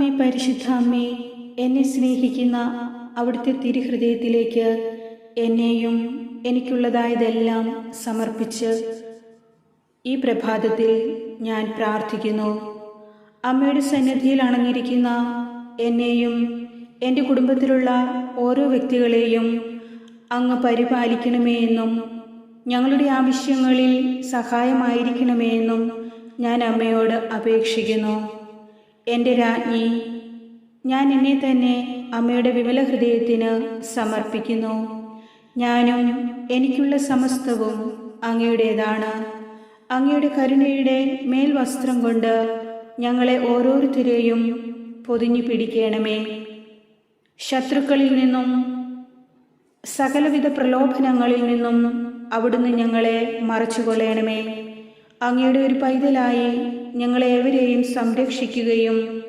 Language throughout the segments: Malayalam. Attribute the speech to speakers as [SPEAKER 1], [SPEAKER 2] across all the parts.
[SPEAKER 1] അമ്മേ പരിശുദ്ധ അമ്മേ എന്നെ സ്നേഹിക്കുന്ന അവിടുത്തെ തിരുഹൃദയത്തിലേക്ക് എന്നെയും എനിക്കുള്ളതായതെല്ലാം സമർപ്പിച്ച് ഈ പ്രഭാതത്തിൽ ഞാൻ പ്രാർത്ഥിക്കുന്നു. അമ്മയുടെ സന്നിധിയിൽ അണഞ്ഞിരിക്കുന്ന എന്നെയും എന്റെ കുടുംബത്തിലുള്ള ഓരോ വ്യക്തികളെയും അങ്ങ് പരിപാലിക്കണമേ എന്നും ഞങ്ങളുടെ ആവശ്യങ്ങളിൽ സഹായമായിരിക്കണമേ എന്നും ഞാൻ അമ്മയോട് അപേക്ഷിക്കുന്നു. എന്റെ രാജ്ഞി ഞാൻ എന്നെ തന്നെ അമ്മയുടെ വിമല ഹൃദയത്തിന് സമർപ്പിക്കുന്നു. ഞാനും എനിക്കുള്ള സമസ്തവും അങ്ങയുടേതാണ്. അങ്ങയുടെ കരുണയുടെ മേൽവസ്ത്രം കൊണ്ട് ഞങ്ങളെ ഓരോരുത്തരെയും പൊതിഞ്ഞു പിടിക്കണമേ. ശത്രുക്കളിൽ നിന്നും സകലവിധ പ്രലോഭനങ്ങളിൽ നിന്നും അവിടുന്ന് ഞങ്ങളെ മറച്ചുകൊള്ളണമേ. അങ്ങയുടെ ഒരു പൈതലായി ഞങ്ങളെ ഏവരെയും സംരക്ഷിക്കുകയും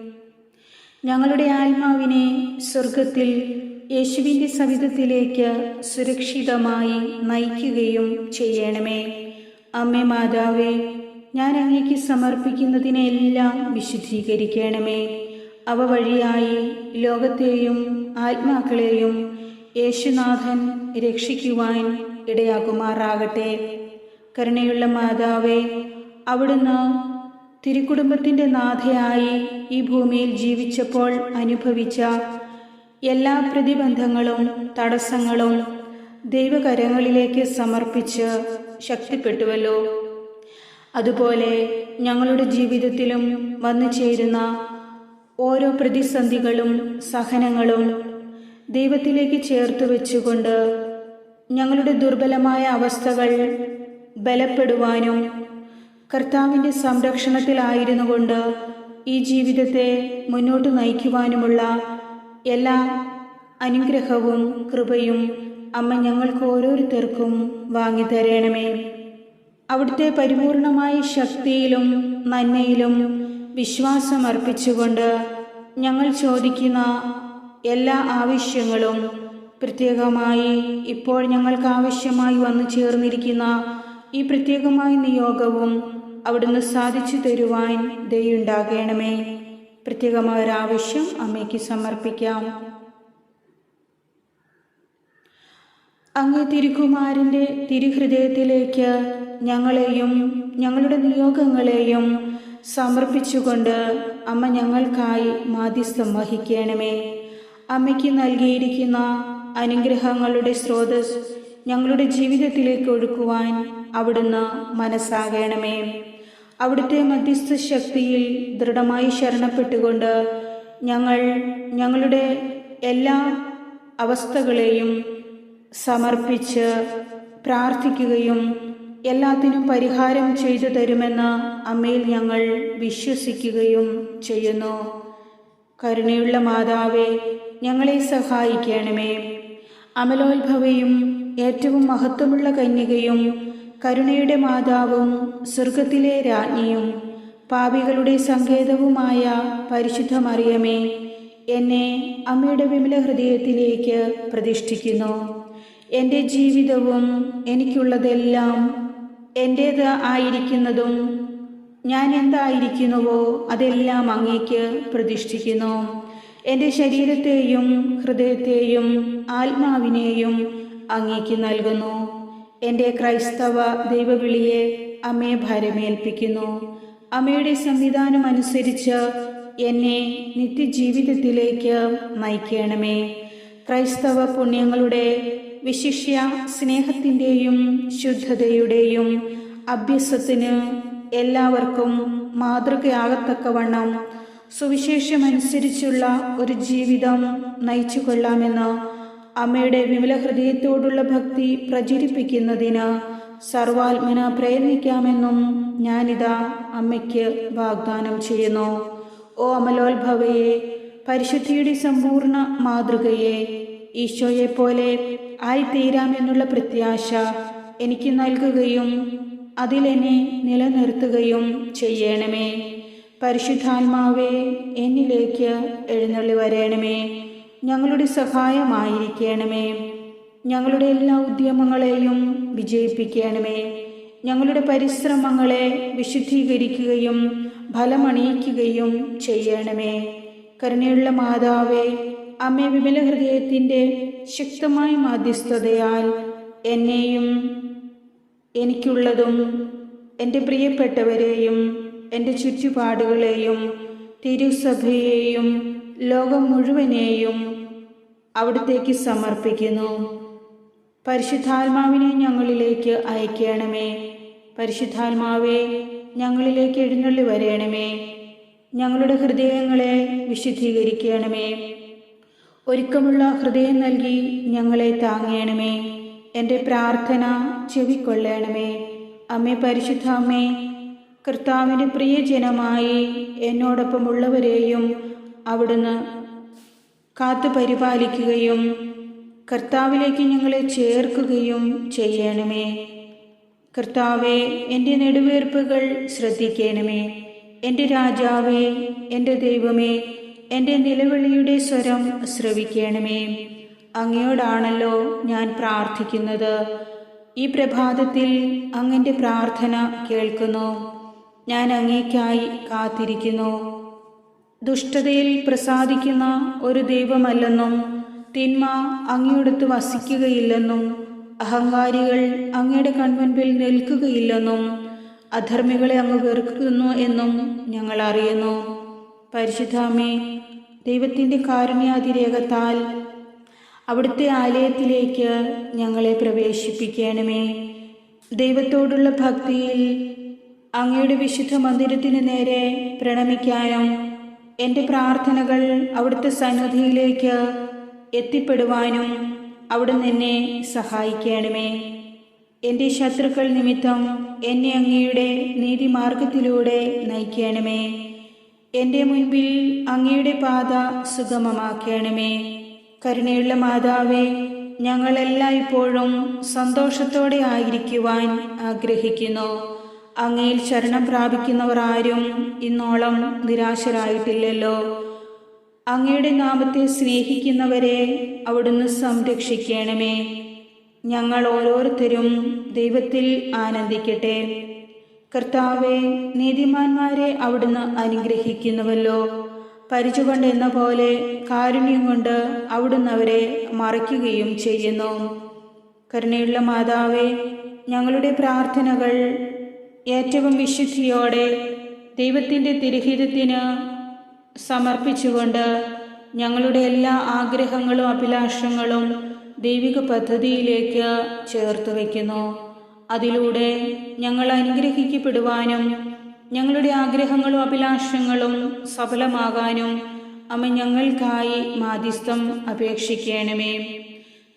[SPEAKER 1] ഞങ്ങളുടെ ആത്മാവിനെ സ്വർഗത്തിൽ യേശുവിന്റെ സവിധത്തിലേക്ക് സുരക്ഷിതമായി നയിക്കുകയും ചെയ്യണമേ. അമ്മേ മാതാവേ ഞാൻ അങ്ങേക്ക് സമർപ്പിക്കുന്നതിനെല്ലാം വിശുദ്ധീകരിക്കണമേ. അവ വഴിയായി ലോകത്തെയും ആത്മാക്കളെയും യേശുനാഥൻ രക്ഷിക്കുവാൻ ഇടയാകുമാറാകട്ടെ. കരുണയുള്ള മാതാവേ അവിടുന്ന് തിരുക്കുടുംബത്തിന്റെ നാഥയായി ഈ ഭൂമിയിൽ ജീവിച്ചപ്പോൾ അനുഭവിച്ച എല്ലാ പ്രതിബന്ധങ്ങളും തടസ്സങ്ങളും ദൈവകരങ്ങളിലേക്ക് സമർപ്പിച്ച് ശക്തിപ്പെട്ടുവല്ലോ. അതുപോലെ ഞങ്ങളുടെ ജീവിതത്തിലും വന്നു ചേരുന്ന ഓരോ പ്രതിസന്ധികളും സഹനങ്ങളും ദൈവത്തിലേക്ക് ചേർത്ത് വെച്ചുകൊണ്ട് ഞങ്ങളുടെ ദുർബലമായ അവസ്ഥകൾ ബലപ്പെടുവാനും കർത്താവിന്റെ സംരക്ഷണത്തിലായിരുന്നു കൊണ്ട് ഈ ജീവിതത്തെ മുന്നോട്ട് നയിക്കുവാനുമുള്ള എല്ലാ അനുഗ്രഹവും കൃപയും അമ്മ ഞങ്ങൾക്ക് ഓരോരുത്തർക്കും വാങ്ങിത്തരണമേ. അവിടുത്തെ പരിപൂർണമായ ശക്തിയിലും നന്മയിലും വിശ്വാസം അർപ്പിച്ചുകൊണ്ട് ഞങ്ങൾ ചോദിക്കുന്ന എല്ലാ ആവശ്യങ്ങളും പ്രത്യേകമായി ഇപ്പോൾ ഞങ്ങൾക്ക് ആവശ്യമായി വന്നു ചേർന്നിരിക്കുന്ന ഈ പ്രത്യേകമായ നിയോഗവും അവിടുന്ന് സാധിച്ചു തരുവാൻ ദയുണ്ടാകണമേ. പ്രത്യേകമായ ഒരാവശ്യം അമ്മയ്ക്ക് സമർപ്പിക്കാം. അങ്ങ് തിരുക്കുമാരന്റെ തിരുഹൃദയത്തിലേക്ക് ഞങ്ങളെയും ഞങ്ങളുടെ നിയോഗങ്ങളെയും സമർപ്പിച്ചുകൊണ്ട് അമ്മ ഞങ്ങൾക്കായി മാധ്യസ്ഥം വഹിക്കണമേ. അമ്മയ്ക്ക് നൽകിയിരിക്കുന്ന അനുഗ്രഹങ്ങളുടെ സ്രോതസ് ഞങ്ങളുടെ ജീവിതത്തിലേക്ക് ഒഴുക്കുവാൻ അവിടുന്ന് മനസ്സാകണമേ. അവിടുത്തെ മധ്യസ്ഥ ശക്തിയിൽ ദൃഢമായി ശരണപ്പെട്ടുകൊണ്ട് ഞങ്ങൾ ഞങ്ങളുടെ എല്ലാ അവസ്ഥകളെയും സമർപ്പിച്ച് പ്രാർത്ഥിക്കുകയും എല്ലാത്തിനും പരിഹാരം ചെയ്തു തരുമെന്ന് അമ്മയിൽ ഞങ്ങൾ വിശ്വസിക്കുകയും ചെയ്യുന്നു. കരുണയുള്ള മാതാവെ ഞങ്ങളെ സഹായിക്കണമേ. അമലോത്ഭവയും ഏറ്റവും മഹത്വമുള്ള കന്യകയും കരുണയുടെ മാതാവും സ്വർഗത്തിലെ രാജ്ഞിയും പാപികളുടെ സങ്കേതവുമായ പരിശുദ്ധ മറിയമേ എന്നെ അമ്മയുടെ വിമല ഹൃദയത്തിലേക്ക് പ്രതിഷ്ഠിക്കുന്നു. എന്റെ ജീവിതവും എനിക്കുള്ളതെല്ലാം എന്റേത് ആയിരിക്കുന്നതും ഞാൻ എന്തായിരിക്കുന്നുവോ അതെല്ലാം അങ്ങേക്ക് പ്രതിഷ്ഠിക്കുന്നു. എന്റെ ശരീരത്തെയും ഹൃദയത്തെയും ആത്മാവിനെയും അങ്ങേക്ക് നൽകുന്നു. എന്റെ ക്രൈസ്തവ ദൈവവിളിയെ അമ്മയെ ഭാരമേൽപ്പിക്കുന്നു. അമ്മയുടെ സംവിധാനം അനുസരിച്ച് എന്നെ നിത്യജീവിതത്തിലേക്ക് നയിക്കണമേ. ക്രൈസ്തവ പുണ്യങ്ങളുടെ വിശിഷ്യ സ്നേഹത്തിന്റെയും ശുദ്ധതയുടെയും അഭ്യസത്തിന് എല്ലാവർക്കും മാതൃകയാകത്തക്കവണ്ണം സുവിശേഷമനുസരിച്ചുള്ള ഒരു ജീവിതം നയിച്ചു കൊള്ളാമെന്ന് അമ്മയുടെ വിമല ഹൃദയത്തോടുള്ള ഭക്തി പ്രചരിപ്പിക്കുന്നതിന് സർവാത്മന പ്രയത്നിക്കാമെന്നും ഞാനിതാ അമ്മയ്ക്ക് വാഗ്ദാനം ചെയ്യുന്നു. ഓ അമലോത്ഭവയെ പരിശുദ്ധിയുടെ സമ്പൂർണ മാതൃകയെ ഈശോയെപ്പോലെ ആയിത്തീരാമെന്നുള്ള പ്രത്യാശ എനിക്ക് നൽകുകയും അതിലെന്നെ നിലനിർത്തുകയും ചെയ്യണമേ. പരിശുദ്ധാത്മാവേ എന്നിലേക്ക് എഴുന്നള്ളി വരണമേ. ഞങ്ങളുടെ സഹായമായിരിക്കണമേ. ഞങ്ങളുടെ എല്ലാ ഉദ്യമങ്ങളെയും വിജയിപ്പിക്കണമേ. ഞങ്ങളുടെ പരിശ്രമങ്ങളെ വിശുദ്ധീകരിക്കുകയും ഫലമണിയിക്കുകയും ചെയ്യണമേ. കരുണയുള്ള മാതാവേ അമ്മേ വിമല ഹൃദയത്തിന്റെ ശക്തമായ മാധ്യസ്ഥതയാൽ എന്നെയും എനിക്കുള്ളതും എന്റെ പ്രിയപ്പെട്ടവരെയും എന്റെ ചുറ്റുപാടുകളെയും തിരുസഭയെയും ലോകം മുഴുവനെയും അവിടത്തേക്ക് സമർപ്പിക്കുന്നു. പരിശുദ്ധാത്മാവിനെ ഞങ്ങളിലേക്ക് അയക്കണമേ. പരിശുദ്ധാത്മാവെ ഞങ്ങളിലേക്ക് എഴുന്നള്ളി വരയണമേ ഞങ്ങളുടെ ഹൃദയങ്ങളെ വിശുദ്ധീകരിക്കണമേ. ഒരുക്കമുള്ള ഹൃദയം നൽകി ഞങ്ങളെ താങ്ങണമേ. എന്റെ പ്രാർത്ഥന ചെവിക്കൊള്ളണമേ. അമ്മേ പരിശുദ്ധ അമ്മേ കർത്താവിന്റെ പ്രിയജനമായി എന്നോടൊപ്പമുള്ളവരെയും അവിടുന്ന് കാത്തു പരിപാലിക്കുകയും കർത്താവിലേക്ക് ഞങ്ങളെ ചേർക്കുകയും ചെയ്യണമേ. കർത്താവെ എന്റെ നെടുവേർപ്പുകൾ ശ്രദ്ധിക്കണമേ. എന്റെ രാജാവേ എന്റെ ദൈവമേ എന്റെ നിലവിളിയുടെ സ്വരം ശ്രവിക്കണമേ. അങ്ങയോടാണല്ലോ ഞാൻ പ്രാർത്ഥിക്കുന്നത്. ഈ പ്രഭാതത്തിൽ അങ്ങന്റെ പ്രാർത്ഥന കേൾക്കുന്നു. ഞാൻ അങ്ങേക്കായി കാത്തിരിക്കുന്നു. ദുഷ്ടതയിൽ പ്രസാദിക്കുന്ന ഒരു ദൈവമല്ലെന്നും തിന്മ അങ്ങയോടത്ത് വസിക്കുകയില്ലെന്നും അഹങ്കാരികൾ അങ്ങയുടെ കൺമുൻപിൽ നിൽക്കുകയില്ലെന്നും അധർമ്മികളെ അങ്ങ് വെറുക്കുന്നു എന്നും ഞങ്ങൾ അറിയുന്നു. പരിശുദ്ധാമേ ദൈവത്തിന്റെ കാരുണ്യാതിരേകത്താൽ അവിടുത്തെ ആലയത്തിലേക്ക് ഞങ്ങളെ പ്രവേശിപ്പിക്കണമേ. ദൈവത്തോടുള്ള ഭക്തിയിൽ അങ്ങയുടെ വിശുദ്ധ മന്ദിരത്തിന് നേരെ പ്രണമിക്കാനും എന്റെ പ്രാർത്ഥനകൾ അവിടുത്തെ സന്നിധിയിലേക്ക് എത്തിപ്പെടുവാനും അവിടുന്ന് എന്നെ സഹായിക്കണമേ. എന്റെ ശത്രുക്കൾ നിമിത്തം എന്നെ അങ്ങയുടെ നീതിമാർഗത്തിലൂടെ നയിക്കണമേ. എന്റെ മുൻപിൽ അങ്ങയുടെ പാത സുഗമമാക്കണമേ. കരുണയുള്ള മാതാവേ ഞങ്ങളെല്ലായ്പ്പോഴും സന്തോഷത്തോടെ ആയിരിക്കുവാൻ ആഗ്രഹിക്കുന്നു. അങ്ങയിൽ ശരണം പ്രാപിക്കുന്നവർ ആരും ഇന്നോളം നിരാശരായിട്ടില്ലല്ലോ. അങ്ങയുടെ നാമത്തെ സ്നേഹിക്കുന്നവരെ അവിടുന്ന് സംരക്ഷിക്കണമേ. ഞങ്ങൾ ഓരോരുത്തരും ദൈവത്തിൽ ആനന്ദിക്കട്ടെ. കർത്താവെ നീതിമാന്മാരെ അവിടുന്ന് അനുഗ്രഹിക്കുന്നുവല്ലോ. പരിചുകൊണ്ട് എന്ന പോലെ കാരുണ്യം കൊണ്ട് അവിടുന്ന് അവരെ മറയ്ക്കുകയും ചെയ്യുന്നു. കരുണയുള്ള മാതാവെ ഞങ്ങളുടെ പ്രാർത്ഥനകൾ ഏറ്റവും വിശുദ്ധിയോടെ ദൈവത്തിന്റെ തിരുഹിതത്തിന് സമർപ്പിച്ചുകൊണ്ട് ഞങ്ങളുടെ എല്ലാ ആഗ്രഹങ്ങളും അഭിലാഷങ്ങളും ദൈവിക പദ്ധതിയിലേക്ക് ചേർത്ത് വയ്ക്കുന്നു. അതിലൂടെ ഞങ്ങൾ അനുഗ്രഹിക്കപ്പെടുവാനും ഞങ്ങളുടെ ആഗ്രഹങ്ങളും അഭിലാഷങ്ങളും സഫലമാകാനും അമ്മ ഞങ്ങൾക്കായി മാധ്യസ്ഥം അപേക്ഷിക്കണമേ.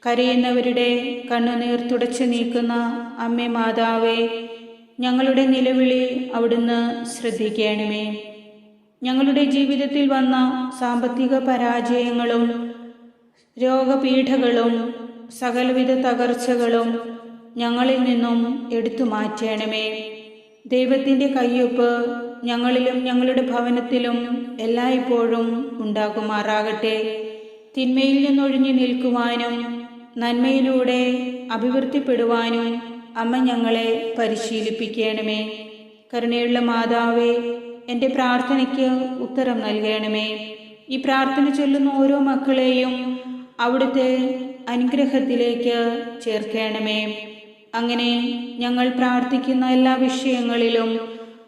[SPEAKER 1] കരയുന്നവരുടെ കണ്ണുനീർ തുടച്ചു നീക്കുന്ന അമ്മ മാതാവേ ഞങ്ങളുടെ നിലവിളി അവിടുന്ന് ശ്രദ്ധിക്കണമേ. ഞങ്ങളുടെ ജീവിതത്തിൽ വന്ന സാമ്പത്തിക പരാജയങ്ങളും രോഗപീഠകളും സകലവിധ തകർച്ചകളും ഞങ്ങളിൽ നിന്നും എടുത്തു മാറ്റണമേ. ദൈവത്തിന്റെ കയ്യൊപ്പ് ഞങ്ങളിലും ഞങ്ങളുടെ ഭവനത്തിലും എല്ലായ്പ്പോഴും ഉണ്ടാകുമാറാകട്ടെ. തിന്മയിൽ നിന്നൊഴിഞ്ഞു നിൽക്കുവാനും നന്മയിലൂടെ അഭിവൃദ്ധിപ്പെടുവാനും അമ്മ ഞങ്ങളെ പരിശീലിപ്പിക്കണമേ. കരുണയുള്ള മാതാവേ എന്റെ പ്രാർത്ഥനയ്ക്ക് ഉത്തരം നൽകണമേ. ഈ പ്രാർത്ഥന ചൊല്ലുന്ന ഓരോ മക്കളെയും അവിടുത്തെ അനുഗ്രഹത്തിലേക്ക് ചേർക്കണമേ. അങ്ങനെ ഞങ്ങൾ പ്രാർത്ഥിക്കുന്ന എല്ലാ വിഷയങ്ങളിലും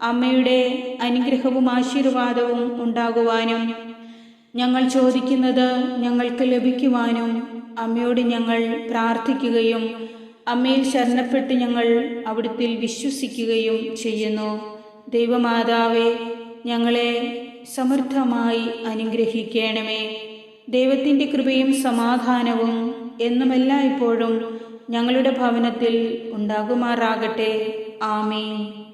[SPEAKER 1] അമ്മയുടെ അനുഗ്രഹവും ആശീർവാദവും ഉണ്ടാകുവാനും ഞങ്ങൾ ചോദിക്കുന്നത് ഞങ്ങൾക്ക് ലഭിക്കുവാനും അമ്മയോട് ഞങ്ങൾ പ്രാർത്ഥിക്കുകയും അമ്മയിൽ ശരണപ്പെട്ട് ഞങ്ങൾ അവിടുത്തിൽ വിശ്വസിക്കുകയും ചെയ്യുന്നു. ദൈവമാതാവെ ഞങ്ങളെ സമൃദ്ധമായി അനുഗ്രഹിക്കണമേ. ദൈവത്തിന്റെ കൃപയും സമാധാനവും എന്നുമെല്ലാം ഇപ്പോഴും ഞങ്ങളുടെ ഭവനത്തിൽ ഉണ്ടാകുമാറാകട്ടെ. ആമീൻ.